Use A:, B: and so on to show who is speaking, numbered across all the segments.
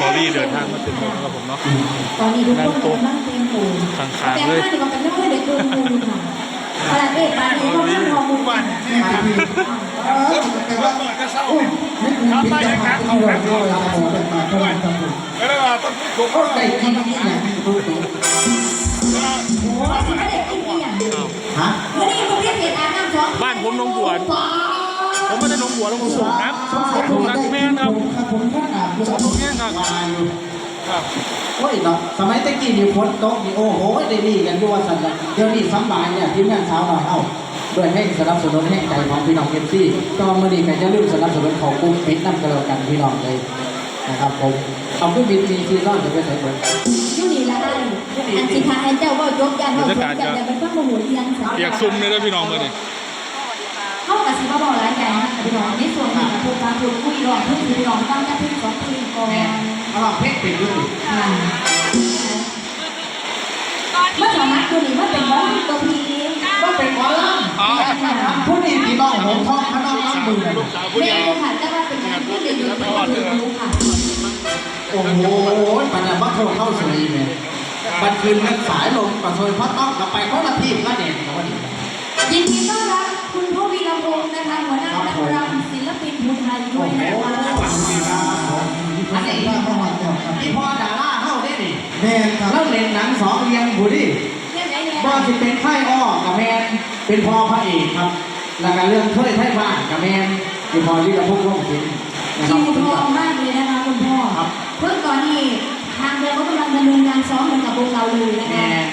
A: พอรี่เดินทางมาถึงแล้วนะครับผมเนาะ
B: ตอนนี้ทุกคนกำลังเตรียมตัว
A: ข้างๆเลย
B: แต่ว่าเดี๋ยวกันไม่ได้เกินมูลค่ะขนาดเอกปานนี้ก็ไม่พอมูลค่ะ
C: เออแต่ว่าโอ้ยนี่คือเป็นจังหวะที่เราด้วยเราเป็นมาเท่านั้นครับผม
D: แล้วเราต้องถูก
C: ก็ได้กินที่ไหนรู้ตัว
B: โอ้ยไม่ได้กินเพียง
C: ฮะ
B: วันนี้ผมเรียกเห็นอาบน้ำสอง
A: บ้านผมหนองบัวผมไม่ได้ หนองบัวแล้วผมสูงนะผมสูงนักแม่นครับ
C: ครับผมท่านอาบอยู่ครับผม
A: แม่นครับ
C: มาอยู่โอ้ยเนาะสมัยตะกี้นี่ฝนตกนี่โอ้โหได้ดีกันด้วยสันละเดี๋ยวนี้สำบายเนี่ยทีมงานสาวหน่อยเอ้าด้วยให้สนับสนุนให้ใจของพี่น้องเอฟซีก็มาดีกันจะลืมสนับสนุนของกลุ่มปิดนั่นก็แล้วกันพี่น้องเลยนะครับผมเอาขึ้นบินมีซีซ่อนจะไปใส่เบิร์
B: ยูนี่ละไอ้อันสิทาให้เจ้าว่ายกยันว่าจบยันแต่เป็นข้าวหมูเทียงสา
A: เปียกซุ่มเลยนะพี่น้องเมื่อนี้
B: เข้ากับสิมาบอกหลายอย่างนะ พี่น้องในส่วนของการพูดการพูดคุยรองเพื่อนพี่น้องตั้งแต่เพื่อนสองเพลงก่อน
C: เอาล่ะเพชรเป็นด้วย
B: เมื่อสองนัดตัวนี้มันเป็นร้องตัวพี
C: ก็เป็นหมอลำผู้นี้ที่น้องหงทองพระน้องน้ำมือ
A: ลูกสาวผู้
B: เม
A: เดียว
B: นูค่ะแต่ว่าเป็นงานที่เรียนอยู่ในความรู้ค่ะ
C: โอ้โหปัญญาบัคโทเข้าสวีเนี่ยบันคืนนักสายลงกับโซยพระต้องกับไปคนละทีมก็เด่นกับวันนี้
B: ยินดีต้อนรับ คุณพ่อวีรพงศ์นะคะหัวหน้านักรำศิลปินภูไทยด้วยนะคะ
C: อันนี้
E: ว่าประวัติก่อนครับ
C: พี่พ่อดาราเข้าได้ดิ
E: แม่นครับ
C: แล้วเล่นหนังสองเรียงบุรี
B: เรียกไหนเนี่ย
C: บ่สิเป็นไข่อ้อกับแมนเป็นพ่อพระเอกครับ แล้วก็เรื่องถ้วยไทยบ้านกับแมนคือพอที่เราพูดร่วมกินนะค
B: คิ
C: รับ
B: วทองมากเลยนะคะคุณพ่อ
C: ครับ
B: เพื่อตอนนี้ทางเราก็กำลังดำเนินการซ้อมเหมือนกับวงเราเลยนะ
C: แม
B: คะ
C: น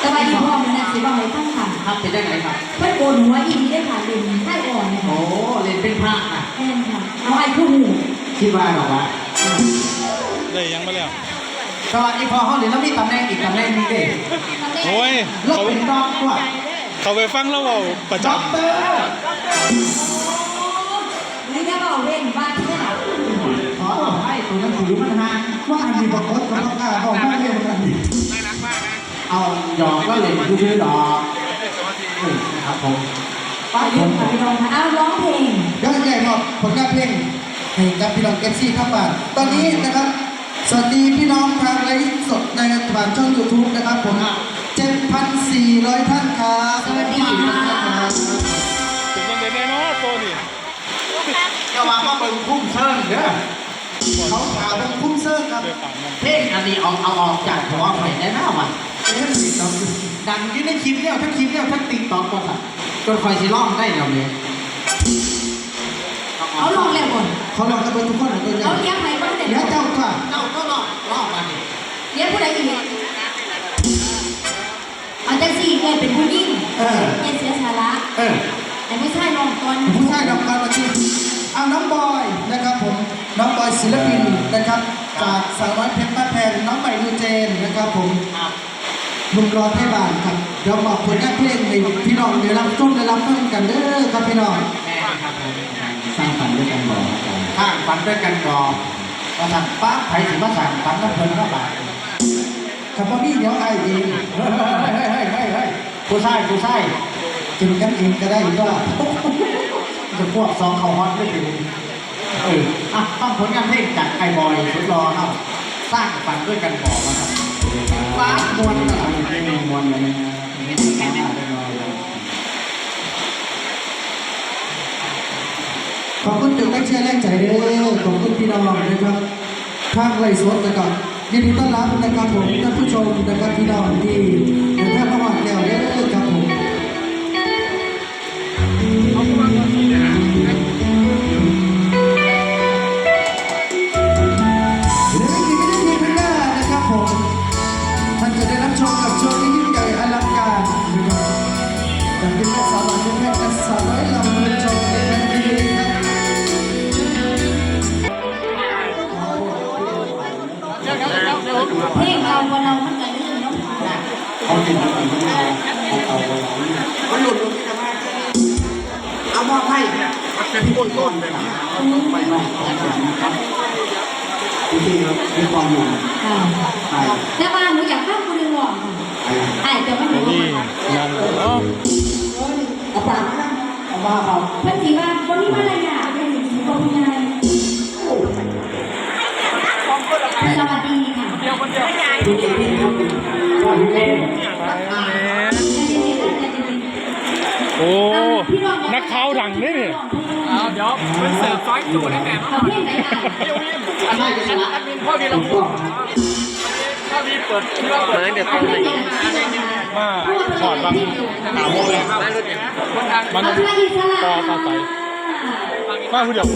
B: แต่ว่าอีพ่อมันน่ะสิบอกให้ตั้งค่ะ
C: ครับเป็นยังไงครับ
B: เพื่อนโกนหัวอีนี่ได้ผ่านเด่นให้อ่อนนะ
C: โอ้
B: คะ
C: เล่นเป็นพระอะ
B: แน่นค่ะเอาไอ้คู่หู
C: คิดว่าหรอวะ
A: ได้ยังมาแล้ว
C: สวัสดีพอเขาเดี๋ยวเรามีตำแหน่งอีกตำแหน่งหนึงเด้
A: โอ้ย
C: เรา
A: เขา
C: เป็นดอกว่า
A: เขาไปฟังแล้วเว่าประ
C: ด็อก
A: จำ
C: เตอร์
B: นี่จะบอกเล่นบ้านที่ไหน
C: ขอบอกให้ตัวหนังสือมันห่าง
E: ว่าอันนี้บอกว่าเขาต้องการบ
C: หยอกแล้วเล่นคือชื่อดอกเออนะครับผม
B: ป้าเล่นค่ะพี่น้องค่ะเอาร้องเพลง
E: เดี๋ยวใหญ่หมดผลงานเพลงให้กับพี่น้องเอฟซีครับบ้านตอนนี้นะครับ สวัสดีพี่น้องทางไลฟ์สดในผ่านช่องยูทูบนะครับผม7,400ท่านครับ
B: สวัสดีค่ะ
A: ถึงยังไงแน่เนาะตัวนี้
C: ก็ว่าก็เป็นคุ้มเชิญเด้อ
E: เขาถามว่าคุ้มเซิร์ฟครับ
A: เดือดปากมัน
C: เพลงอันนี้เอาเอาออกจากหัวไข่ได้หน้าวัน
E: เอ๊ะสิครับ
C: ดังอยี่ในคลิปเนี่ยทั้งคลิปเนี่ยทั้งติ๊กต็อกก็ค่ะจนคอยสิร้องได้แล้วเนี่ย
B: เอาลองแล้วก่อน
E: เขาลองกันไปทุกคนนะตัวใหญ่
B: เอาเลี้ยงใครบ้างเด็ก
E: เดี๋ยวเจ้าค่ะ
C: เจ้าก็ร้องร้องมาดิ
B: เลี้ยงผู้ใดอีกเอาจังสี่เคยเป็นผู้ยิ่ง
E: เออ
B: เย็นเสียสาระ
E: เออ
B: แต่ไม่ใช่ลองตอน
E: ผู้ชายดอกการมาทีเอาน้องบอยนะครับผมน้องบอยศิลปินนะครับ จากสาวน้อยเพชรบ้านแพงน้องใหม่นูเจนนะครับผม
C: ครับ
E: หนุ่มรอไทยบ้านครับเดี๋ยวบอกผลงานเพลงให้พี่น้องเดี๋ยวรับชมได้รับฟังกันเด้อครับพี่น้อง
C: แม่ครับผม
F: สร้างฝันด้วยกันบอกครับ
C: ข้างฝันด้วยกันก่อนมาสั่งป้าไผ่สิมาสั่งฝันน้ำเพลินก็บาท
E: ครับพ่อพี่เดี๋ยวไอ้เอง
C: เฮ้ยเฮ้ยเฮ้ยเฮ้ยเฮ้ยเฮ้ยผู้ชายผู้ชาย
E: กินกันเองก็ได้ก็ล่ะ
C: จะพวกสองเขาฮอตไม่ถึงเอออะต้องผลงานเพลงจากไอ้บอยสุดรอครับสร้างฝันด้วยกันก่อนนะครับฟ้ามวลนะครับ
F: ไม่มีมวลเลยนะครับไม่มีสาระได้น้อยเลย
E: ขอบคุณจุดแรกเชื่อแรงใจเด้อขอบคุณพี่น้องนะครับทางไรสดนะครับยินดีต้อนรับนะครับผมท่านผู้ชมนะครับพี่น้องที่ เขา
B: เป็
F: นคนที่ไม่เอาเอาไว้
C: มันหลุดลงที่จะมาเอามอบให้มันเป็นต้นต้นเลยนะ
F: ไปนอกของนะครับจริงๆครับมีความหวัง
B: ค่ะ
F: ใช่
B: แต่ว่าหนูอยากฟังคุณหลอกค่ะไอ้แต่ว่าหนู
A: นี่งานเนา
E: อาปากนะเอามาครับ
B: เพิ่นสิว่าคนนี้มาอะไรยาทเป็นสิ่งที่บ่มีอะไร
C: ของคนละ
B: สวัสดีค่ะ
F: พี่เจนี่ครับก็พี่เล่
E: โอ้นักข่าวดังนี่นี่
B: เดี๋ยวมันเสิร์ฟไฟจูดให้แม่เขาเพี้ยนไหนอะ
C: อันนั้นจะชนะ
F: พ่อพี่เราพ่อ
B: มาเดี๋ยวต้องไหน
E: มาถอดบางหาโมเลยมัน
B: เอาที่อิสระ
E: ปอปลาใสมาผู้เดียว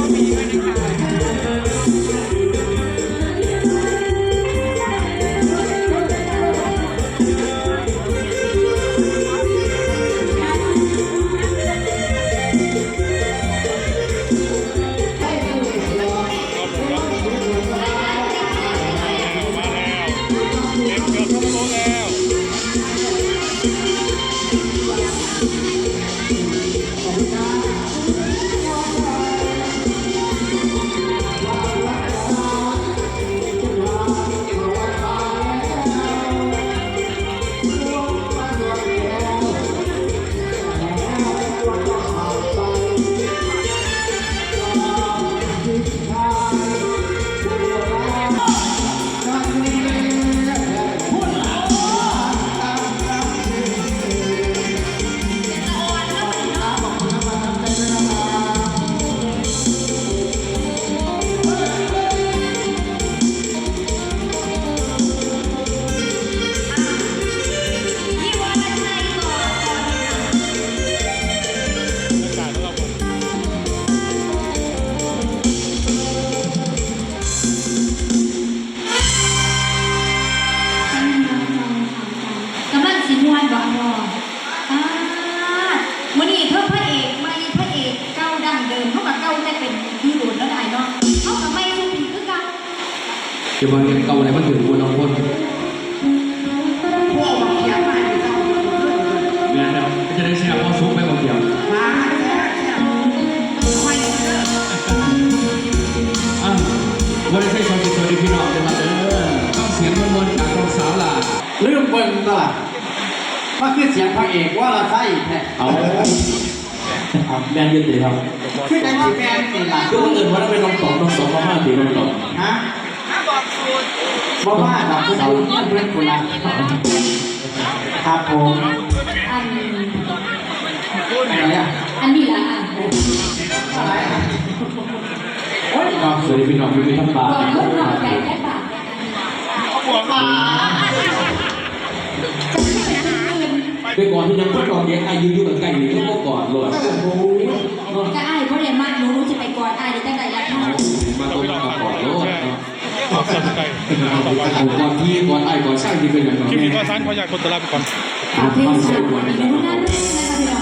E: มื่อ
B: นี้เพิ่มพระเอกไม่พระเอกเก้าดังเดิมเท่ากับเก้าได้เป็นยูโรนแล้วได้เนาะเท่ากับไม่ทุกทีคือเก้า
F: เดี๋ยวมันเก่าอะไรมันถึงคนเอาคนเนี่ยนะจะได้แชร์พอซุกไปคนเดียวอะวันนี้ใช้ชมสวัสดีพี่น้องเลยมาเด้อต้องเสียงมวลๆจากน้องสาวล่ะ
C: ลืมเบิ่งตลาดว่าคือเสียงพระเอกว่าละไส้แท้
F: เอา เอาแมนยืนตีครับ
C: คือในว่าแฟนนี่ล่ะ
F: คือคนอื่นว่าเป็นน้องสองน้องสองมาห้าตีน้องสอง
C: ฮะบอกว่าดอกผู้สาวเนี่ยเพื่อนคนละครับผม
B: อัน
C: อะไรเนี่ย
B: อันนี้ละอัน
C: อะไรอะ
F: โอ้ยน้องสวัสดีพี่น้องอยู่ที่ทั้งบ้าน
B: ก่อนลูกหน่อยใหญ่ได้ปาก
E: หัวมา
F: ไปก่อนที่ยังพูดก่อนเลี้ยงอายุอยู่กับไก่หรือก็ก่อนเลย
B: ก่
F: ต่อ
E: ไป
F: ก่อนที่ก่อนไอ้ก่อนช่างที่เป็นอย่าง
E: คลิป
F: นี้
E: นี้ก็สั้นขออยากคนตลาดไปก่อน
B: เพลงสาวอีกไม่รู้นั่นนะคะพี่น้อง